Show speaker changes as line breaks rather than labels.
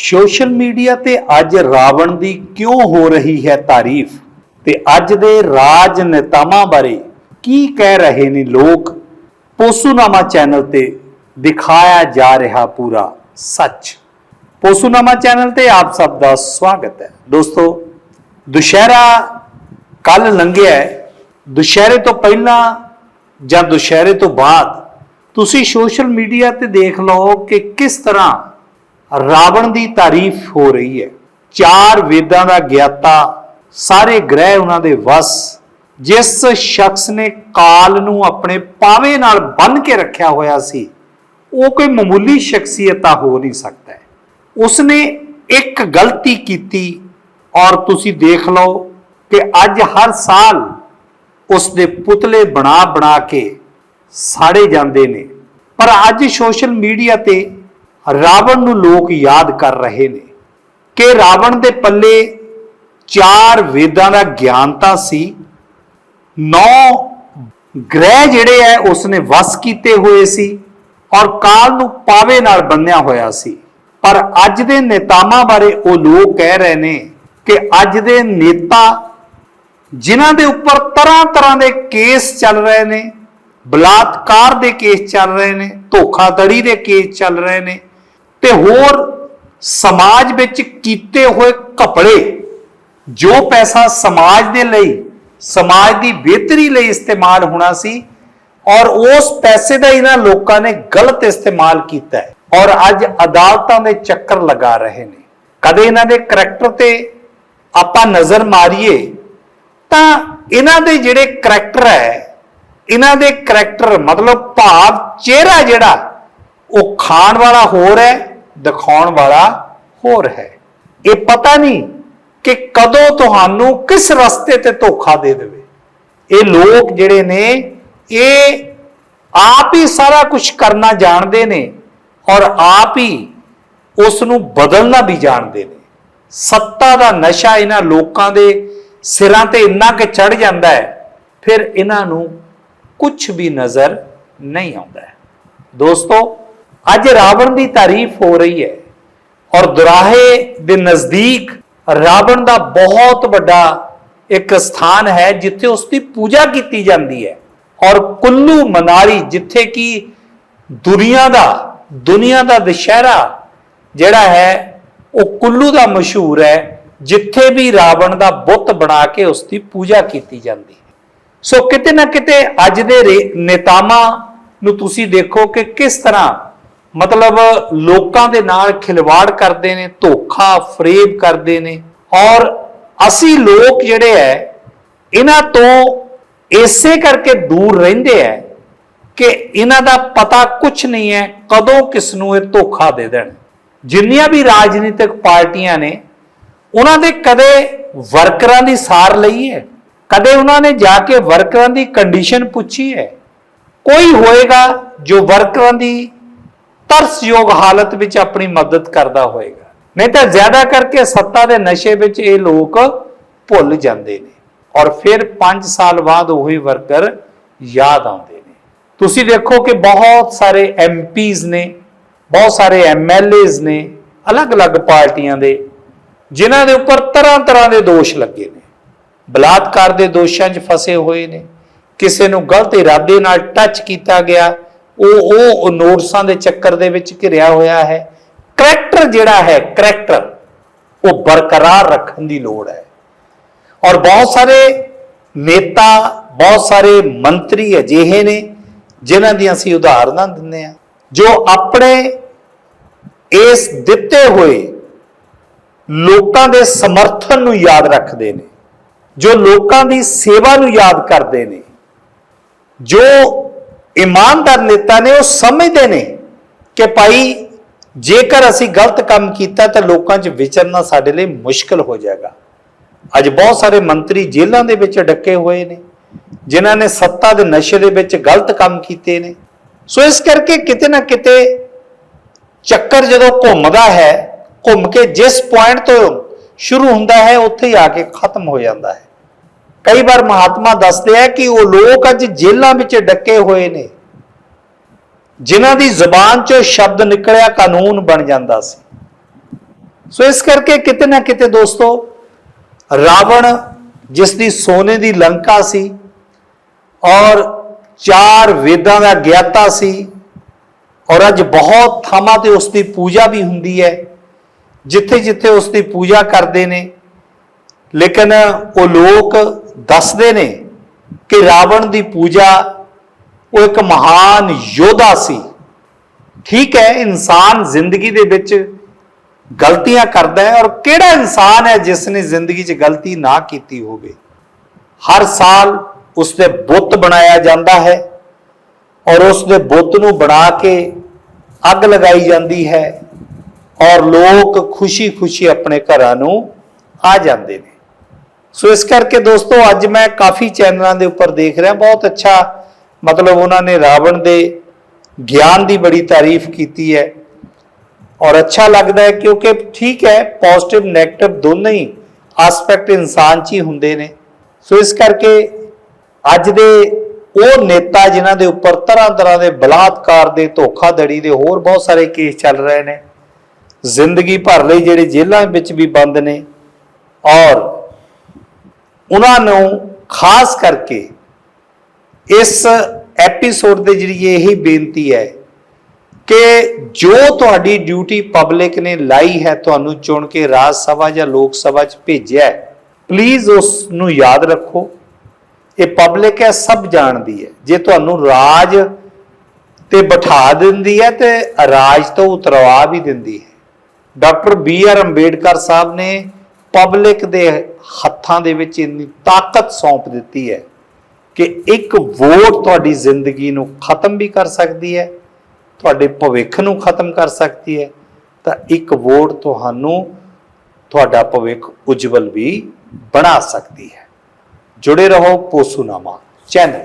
Social media ਤੇ ਅੱਜ ਰਾਵਣ ਦੀ ਕਿਉਂ ਹੋ ਰਹੀ ਹੈ ਤਾਰੀਫ? ਤੇ ਅੱਜ ਦੇ ਰਾਜਨੇਤਾਵਾਂ ਬਾਰੇ ਕੀ ਕਹਿ ਰਹੇ ਨੇ ਲੋਕ? ਪੋਸੂਨਾਮਾ ਚੈਨਲ ਤੇ ਦਿਖਾਇਆ ਜਾ ਰਿਹਾ ਪੂਰਾ ਸੱਚ। ਪੋਸੂਨਾਮਾ ਚੈਨਲ ਤੇ ਆਪ ਸਭ ਦਾ ਸਵਾਗਤ ਹੈ। ਦੋਸਤੋ, ਦੁਸ਼ਹਿਰਾ ਕੱਲ ਲੰਘਿਆ ਹੈ। ਦੁਸ਼ਹਿਰੇ ਤੋਂ ਪਹਿਲਾਂ ਜਾਂ ਦੁਸ਼ਹਿਰੇ ਤੋਂ ਬਾਅਦ ਤੁਸੀਂ ਸੋਸ਼ਲ ਮੀਡੀਆ ਤੇ ਦੇਖ ਲਓ ਕਿ ਕਿਸ ਤਰ੍ਹਾਂ ਰਾਵਣ ਦੀ ਤਾਰੀਫ ਹੋ ਰਹੀ ਹੈ। ਚਾਰ ਵੇਦਾਂ ਦਾ ਗਿਆਤਾ, ਸਾਰੇ ਗ੍ਰਹਿ ਉਹਨਾਂ ਦੇ ਵਸ, ਜਿਸ ਸ਼ਖਸ ਨੇ ਕਾਲ ਨੂੰ ਆਪਣੇ ਪਾਵੇ ਨਾਲ ਬੰਨ ਕੇ ਰੱਖਿਆ ਹੋਇਆ ਸੀ, ਉਹ ਕੋਈ ਮਾਮੂਲੀ ਸ਼ਖਸੀਅਤ ਤਾਂ ਹੋ ਨਹੀਂ ਸਕਦਾ ਉਸਨੇ ਇੱਕ ਗਲਤੀ ਕੀਤੀ ਔਰ ਤੁਸੀਂ ਦੇਖ ਲਓ ਕਿ ਅੱਜ ਹਰ ਸਾਲ ਉਸ ਦੇ ਪੁਤਲੇ ਬਣਾ ਬਣਾ ਕੇ ਸਾੜੇ ਜਾਂਦੇ ਨੇ। ਪਰ ਅੱਜ ਸੋਸ਼ਲ ਮੀਡੀਆ ਤੇ ਰਾਵਣ ਨੂੰ ਲੋਕ ਯਾਦ ਕਰ ਰਹੇ ਨੇ ਕਿ ਰਾਵਣ ਦੇ ਪੱਲੇ ਚਾਰ ਵੇਦਾਂ ਦਾ ਗਿਆਨ ਤਾਂ ਸੀ, ਨੌ ਗ੍ਰਹਿ ਜਿਹੜੇ ਐ ਉਸਨੇ ਵਸ ਕੀਤੇ ਹੋਏ ਸੀ ਔਰ ਕਾਲ ਨੂੰ ਪਾਵੇ ਨਾਲ ਬੰਨਿਆ ਹੋਇਆ ਸੀ। ਪਰ ਅੱਜ ਦੇ ਨੇਤਾਵਾਂ ਬਾਰੇ ਉਹ ਲੋਕ ਕਹਿ ਰਹੇ ਨੇ ਕਿ ਅੱਜ ਦੇ ਨੇਤਾ ਜਿਨ੍ਹਾਂ ਦੇ ਉੱਪਰ ਤਰ੍ਹਾਂ ਤਰ੍ਹਾਂ ਦੇ ਕੇਸ ਚੱਲ ਰਹੇ ਨੇ, ਬਲਾਤਕਾਰ ਦੇ ਕੇਸ ਚੱਲ ਰਹੇ ਨੇ, ਧੋਖਾਧੜੀ ਦੇ ਕੇਸ ਚੱਲ ਰਹੇ ਨੇ ਤੇ ਹੋਰ ਸਮਾਜ ਵਿੱਚ ਕੀਤੇ ਹੋਏ ਕਪੜੇ ਜੋ ਪੈਸਾ ਸਮਾਜ ਦੇ ਲਈ, ਸਮਾਜ ਦੀ ਬਿਹਤਰੀ ਲਈ ਇਸਤੇਮਾਲ ਹੋਣਾ ਸੀ ਔਰ ਉਸ ਪੈਸੇ ਦਾ ਇਹਨਾਂ ਲੋਕਾਂ ਨੇ ਗਲਤ ਇਸਤੇਮਾਲ ਕੀਤਾ ਹੈ ਔਰ ਅੱਜ ਅਦਾਲਤਾਂ ਦੇ ਚੱਕਰ ਲਗਾ ਰਹੇ ਨੇ। ਕਦੇ ਇਹਨਾਂ ਦੇ ਕਰੈਕਟਰ ਤੇ ਆਪਾਂ ਨਜ਼ਰ ਮਾਰੀਏ, ਤਾਂ ਇਹਨਾਂ ਦੇ ਜਿਹੜੇ ਕਰੈਕਟਰ ਹੈ, ਇਹਨਾਂ ਦੇ ਕਰੈਕਟਰ ਮਤਲਬ ਭਾਵ ਚਿਹਰਾ ਜਿਹੜਾ ਉਹ ਖਾਣ ਵਾਲਾ ਹੋਰ ਹੈ, ਦਿਖਾਉਣ ਵਾਲਾ ਹੋਰ ਹੈ। ਇਹ ਪਤਾ ਨਹੀਂ ਕਿ ਕਦੋਂ ਤੁਹਾਨੂੰ ਕਿਸ ਰਸਤੇ ਤੇ ਧੋਖਾ ਦੇ ਦੇਵੇ। ਇਹ ਲੋਕ ਜਿਹੜੇ ਨੇ, ਇਹ ਆਪ ਹੀ ਸਾਰਾ ਕੁਝ ਕਰਨਾ ਜਾਣਦੇ ਨੇ ਔਰ ਆਪ ਹੀ ਉਸ ਨੂੰ ਬਦਲਣਾ ਵੀ ਜਾਣਦੇ ਨੇ। ਸੱਤਾ ਦਾ ਨਸ਼ਾ ਇਹਨਾਂ ਲੋਕਾਂ ਦੇ ਸਿਰਾਂ ਤੇ ਇੰਨਾ ਕਿ ਚੜ ਜਾਂਦਾ ਹੈ, ਫਿਰ ਇਹਨਾਂ ਨੂੰ ਕੁਝ ਵੀ ਨਜ਼ਰ ਨਹੀਂ ਆਉਂਦਾ ਦੋਸਤੋ ਅੱਜ ਰਾਵਣ ਦੀ ਤਾਰੀਫ ਹੋ ਰਹੀ ਹੈ ਔਰ ਦੁਰਾਹੇ ਦੇ ਨਜ਼ਦੀਕ ਰਾਵਣ ਦਾ ਬਹੁਤ ਵੱਡਾ ਇੱਕ ਸਥਾਨ ਹੈ, ਜਿੱਥੇ ਉਸ ਦੀ ਪੂਜਾ ਕੀਤੀ ਜਾਂਦੀ ਹੈ। ਔਰ ਕੁੱਲੂ ਮਨਾਲੀ, ਜਿੱਥੇ ਕਿ ਦੁਨੀਆ ਦਾ ਦੁਨੀਆ ਦਾ ਦੁਸ਼ਹਿਰਾ ਜਿਹੜਾ ਹੈ, ਉਹ ਕੁੱਲੂ ਦਾ ਮਸ਼ਹੂਰ ਹੈ, ਜਿੱਥੇ ਵੀ ਰਾਵਣ ਦਾ ਬੁੱਤ ਬਣਾ ਕੇ ਉਸ ਦੀ ਪੂਜਾ ਕੀਤੀ ਜਾਂਦੀ ਹੈ। ਸੋ ਕਿਤੇ ਨਾ ਕਿਤੇ ਅੱਜ ਦੇ ਰੇ- ਨੇਤਾਵਾਂ ਨੂੰ ਤੁਸੀਂ ਦੇਖੋ ਕਿ ਕਿਸ ਤਰ੍ਹਾਂ ਮਤਲਬ ਲੋਕਾਂ ਦੇ ਨਾਲ ਖਿਲਵਾੜ ਕਰਦੇ ਨੇ, ਧੋਖਾ, ਫਰੇਬ ਕਰਦੇ ਨੇ। ਔਰ ਅਸੀਂ ਲੋਕ ਜਿਹੜੇ ਐ, ਇਹਨਾਂ ਤੋਂ ਇਸੇ ਕਰਕੇ ਦੂਰ ਰਹਿੰਦੇ ਐ ਕਿ ਇਹਨਾਂ ਦਾ ਪਤਾ ਕੁਝ ਨਹੀਂ ਹੈ ਕਦੋਂ ਕਿਸ ਨੂੰ ਇਹ ਧੋਖਾ ਦੇ ਦੇਣ। ਜਿੰਨੀਆਂ ਵੀ ਰਾਜਨੀਤਿਕ ਪਾਰਟੀਆਂ ਨੇ, ਉਹਨਾਂ ਦੇ ਕਦੇ ਵਰਕਰਾਂ ਦੀ ਸਾਰ ਲਈ ਹੈ ਕਦੇ ਉਹਨਾਂ ਨੇ ਜਾ ਕੇ ਵਰਕਰਾਂ ਦੀ ਕੰਡੀਸ਼ਨ ਪੁੱਛੀ ਹੈ ਕੋਈ ਹੋਏਗਾ ਜੋ ਵਰਕਰਾਂ ਦੀ ਤਰਸਯੋਗ ਹਾਲਤ ਵਿੱਚ ਆਪਣੀ ਮਦਦ ਕਰਦਾ ਹੋਏਗਾ। ਨਹੀਂ ਤਾਂ ਜ਼ਿਆਦਾ ਕਰਕੇ ਸੱਤਾ ਦੇ ਨਸ਼ੇ ਵਿੱਚ ਇਹ ਲੋਕ ਭੁੱਲ ਜਾਂਦੇ ਨੇ ਔਰ ਫਿਰ 5 ਸਾਲ ਬਾਅਦ ਉਹੀ ਵਰਕਰ ਯਾਦ ਆਉਂਦੇ ਨੇ। ਤੁਸੀਂ ਦੇਖੋ ਕਿ ਬਹੁਤ ਸਾਰੇ ਐਮਪੀਜ਼ ਨੇ, ਬਹੁਤ ਸਾਰੇ ਐਮਐਲਏਜ਼ ਨੇ, ਅਲੱਗ-ਅਲੱਗ ਪਾਰਟੀਆਂ ਦੇ, ਜਿਨ੍ਹਾਂ ਦੇ ਉੱਪਰ ਤਰ੍ਹਾਂ ਤਰ੍ਹਾਂ ਦੇ ਦੋਸ਼ ਲੱਗੇ ਨੇ। ਬਲਾਤਕਾਰ ਦੇ ਦੋਸ਼ਾਂ 'ਚ ਫਸੇ ਹੋਏ ਨੇ। ਕਿਸੇ ਨੂੰ ਗਲਤ ਇਰਾਦੇ ਨਾਲ ਟੱਚ ਕੀਤਾ ਗਿਆ। ਉਹ ਉਹ ਨੋਟਸਾਂ ਦੇ ਚੱਕਰ ਦੇ ਵਿੱਚ ਘਿਰਿਆ ਹੋਇਆ ਹੈ। ਕਰੈਕਟਰ ਜਿਹੜਾ ਹੈ, ਕਰੈਕਟਰ, ਉਹ ਬਰਕਰਾਰ ਰੱਖਣ ਦੀ ਲੋੜ ਹੈ। ਔਰ ਬਹੁਤ ਸਾਰੇ ਨੇਤਾ, ਬਹੁਤ ਸਾਰੇ ਮੰਤਰੀ ਅਜਿਹੇ ਨੇ, ਜਿਨ੍ਹਾਂ ਦੀਆਂ ਅਸੀਂ ਉਦਾਹਰਨਾਂ ਦਿੰਦੇ ਆ ਜੋ ਆਪਣੇ ਇਸ ਦਿੱਤੇ ਹੋਏ ਲੋਕਾਂ ਦੇ ਸਮਰਥਨ ਨੂੰ ਯਾਦ ਰੱਖਦੇ ਨੇ, ਜੋ ਲੋਕਾਂ ਦੀ ਸੇਵਾ ਨੂੰ ਯਾਦ ਕਰਦੇ ਨੇ, ਜੋ ਇਮਾਨਦਾਰ ਨੇਤਾ ਨੇ, ਉਹ ਸਮਝਦੇ ਨੇ ਕਿ ਭਾਈ ਜੇਕਰ ਅਸੀਂ ਗਲਤ ਕੰਮ ਕੀਤਾ ਤਾਂ ਲੋਕਾਂ 'ਚ ਵਿਚਰਨਾ ਸਾਡੇ ਲਈ ਮੁਸ਼ਕਲ ਹੋ ਜਾਏਗਾ। ਅੱਜ ਬਹੁਤ ਸਾਰੇ ਮੰਤਰੀ ਜੇਲ੍ਹਾਂ ਦੇ ਵਿੱਚ ਡੱਕੇ ਹੋਏ ਨੇ, ਜਿਨ੍ਹਾਂ ਨੇ ਸੱਤਾ ਦੇ ਨਸ਼ੇ ਦੇ ਵਿੱਚ ਗਲਤ ਕੰਮ ਕੀਤੇ ਨੇ। ਸੋ ਇਸ ਕਰਕੇ ਕਿਤੇ ਨਾ ਕਿਤੇ ਚੱਕਰ ਜਦੋਂ ਘੁੰਮਦਾ ਹੈ, ਘੁੰਮ ਕੇ ਜਿਸ ਪੁਆਇੰਟ ਤੋਂ ਸ਼ੁਰੂ ਹੁੰਦਾ ਹੈ, ਉੱਥੇ ਹੀ ਆ ਕੇ ਖਤਮ ਹੋ ਜਾਂਦਾ ਹੈ। ਕਈ ਵਾਰ ਮਹਾਤਮਾ ਦੱਸਦੇ ਆ ਕਿ ਉਹ ਲੋਕ ਅੱਜ ਜੇਲ੍ਹਾਂ ਵਿੱਚ ਡੱਕੇ ਹੋਏ ਨੇ। ਜਿਨ੍ਹਾਂ ਦੀ ਜ਼ੁਬਾਨ ਚੋਂ ਸ਼ਬਦ ਨਿਕਲਿਆ ਕਾਨੂੰਨ ਬਣ ਜਾਂਦਾ ਸੀ। ਸੋ ਇਸ ਕਰਕੇ ਕਿਤੇ ਨਾ ਕਿਤੇ ਦੋਸਤੋ, ਰਾਵਣ ਜਿਸ ਦੀ ਸੋਨੇ ਦੀ ਲੰਕਾ ਸੀ ਔਰ ਚਾਰ ਵੇਦਾਂ ਦਾ ਗਿਆਤਾ ਸੀ ਔਰ ਅੱਜ ਬਹੁਤ ਥਾਵਾਂ ਤੇ ਉਸ ਦੀ ਪੂਜਾ ਵੀ ਹੁੰਦੀ ਹੈ ਜਿੱਥੇ ਜਿੱਥੇ ਉਸ ਦੀ ਪੂਜਾ ਕਰਦੇ ਨੇ। ਲੇਕਿਨ ਉਹ ਲੋਕ ਦੱਸਦੇ ਨੇ ਕਿ ਰਾਵਣ ਦੀ ਪੂਜਾ ਉਹ ਇੱਕ ਮਹਾਨ ਯੋਧਾ ਸੀ। ਠੀਕ ਹੈ, ਇਨਸਾਨ ਜ਼ਿੰਦਗੀ ਦੇ ਵਿੱਚ ਗਲਤੀਆਂ ਕਰਦਾ ਹੈ ਔਰ ਕਿਹੜਾ ਇਨਸਾਨ ਹੈ ਜਿਸ ਨੇ ਜ਼ਿੰਦਗੀ 'ਚ ਗਲਤੀ ਨਾ ਕੀਤੀ ਹੋਵੇ? ਹਰ ਸਾਲ ਉਸ ਦੇ ਬੁੱਤ ਬਣਾਇਆ ਜਾਂਦਾ ਹੈ ਔਰ ਉਸ ਦੇ ਬੁੱਤ ਨੂੰ ਬਣਾ ਕੇ ਅੱਗ ਲਗਾਈ ਜਾਂਦੀ ਹੈ ਔਰ ਲੋਕ ਖੁਸ਼ੀ-ਖੁਸ਼ੀ ਆਪਣੇ ਘਰਾਂ ਨੂੰ ਆ ਜਾਂਦੇ ਨੇ। ਸੋ ਇਸ ਕਰਕੇ ਦੋਸਤੋ, ਅੱਜ ਮੈਂ ਕਾਫੀ ਚੈਨਲਾਂ ਦੇ ਉੱਪਰ ਦੇਖ ਰਿਹਾ। ਬਹੁਤ ਅੱਛਾ, ਮਤਲਬ ਉਹਨਾਂ ਨੇ ਰਾਵਣ ਦੇ ਗਿਆਨ ਦੀ ਬੜੀ ਤਾਰੀਫ ਕੀਤੀ ਹੈ। ਔਰ ਅੱਛਾ ਲੱਗਦਾ ਹੈ ਕਿਉਂਕਿ ਠੀਕ ਹੈ ਪੋਜ਼ਿਟਿਵ 네ਗੇਟਿਵ ਦੋਨੇ ਹੀ ਐਸਪੈਕਟ ਇਨਸਾਨ 'ਚ ਹੀ ਹੁੰਦੇ ਨੇ। ਸੋ ਇਸ ਕਰਕੇ ਅੱਜ ਦੇ ਉਹ ਨੇਤਾ ਜਿਨ੍ਹਾਂ ਦੇ ਉੱਪਰ ਤਰ੍ਹਾਂ ਤਰ੍ਹਾਂ ਦੇ ਬਲਾਤਕਾਰ ਦੇ, ਧੋਖਾਧੜੀ ਦੇ ਹੋਰ ਬਹੁਤ ਸਾਰੇ ਕੇਸ ਚੱਲ ਰਹੇ ਨੇ। ਜ਼ਿੰਦਗੀ ਭਰ ਲਈ ਜਿਹੜੇ ਜੇਲ੍ਹਾਂ ਵਿੱਚ ਵੀ ਬੰਦ ਨੇ। ਔਰ ਉਹਨਾਂ ਨੂੰ ਖਾਸ ਕਰਕੇ ਇਸ ਐਪੀਸੋਡ ਦੇ ਜਰੀਏ ਇਹ ਬੇਨਤੀ ਹੈ ਕਿ ਜੋ ਤੁਹਾਡੀ ਡਿਊਟੀ ਪਬਲਿਕ ਨੇ ਲਾਈ ਹੈ, ਤੁਹਾਨੂੰ ਚੁਣ ਕੇ ਰਾਜ ਸਭਾ ਜਾਂ ਲੋਕ ਸਭਾ 'ਚ ਭੇਜਿਆ ਪਲੀਜ਼ ਉਸ ਨੂੰ ਯਾਦ ਰੱਖੋ। ਇਹ ਪਬਲਿਕ ਹੈ, ਸਭ ਜਾਣਦੀ ਹੈ। ਜੇ ਤੁਹਾਨੂੰ ਰਾਜ ਤੇ ਬਿਠਾ ਦਿੰਦੀ ਹੈ ਤੇ ਰਾਜ ਤੋਂ ਉਤਰਵਾ ਵੀ ਦਿੰਦੀ ਹੈ। ਡਾਕਟਰ ਬੀ ਆਰ ਅੰਬੇਡਕਰ ਸਾਹਿਬ ਨੇ ਪਬਲਿਕ ਦੇ ਹੱਥਾਂ ਦੇ ਵਿੱਚ ਇੰਨੀ ਤਾਕਤ ਸੌਂਪ ਦਿੱਤੀ ਹੈ ਕਿ ਇੱਕ ਵੋਟ ਤੁਹਾਡੀ ਜ਼ਿੰਦਗੀ ਨੂੰ ਖਤਮ ਵੀ ਕਰ ਸਕਦੀ ਹੈ, ਤੁਹਾਡੇ ਭਵਿੱਖ ਨੂੰ ਖਤਮ ਕਰ ਸਕਦੀ ਹੈ, ਤਾਂ ਇੱਕ ਵੋਟ ਤੁਹਾਨੂੰ ਤੁਹਾਡਾ ਭਵਿੱਖ ਉਜਵਲ ਵੀ ਬਣਾ ਸਕਦੀ ਹੈ। ਜੁੜੇ ਰਹੋ ਪੋਸੂਨਾਮਾ ਚੈਨਲ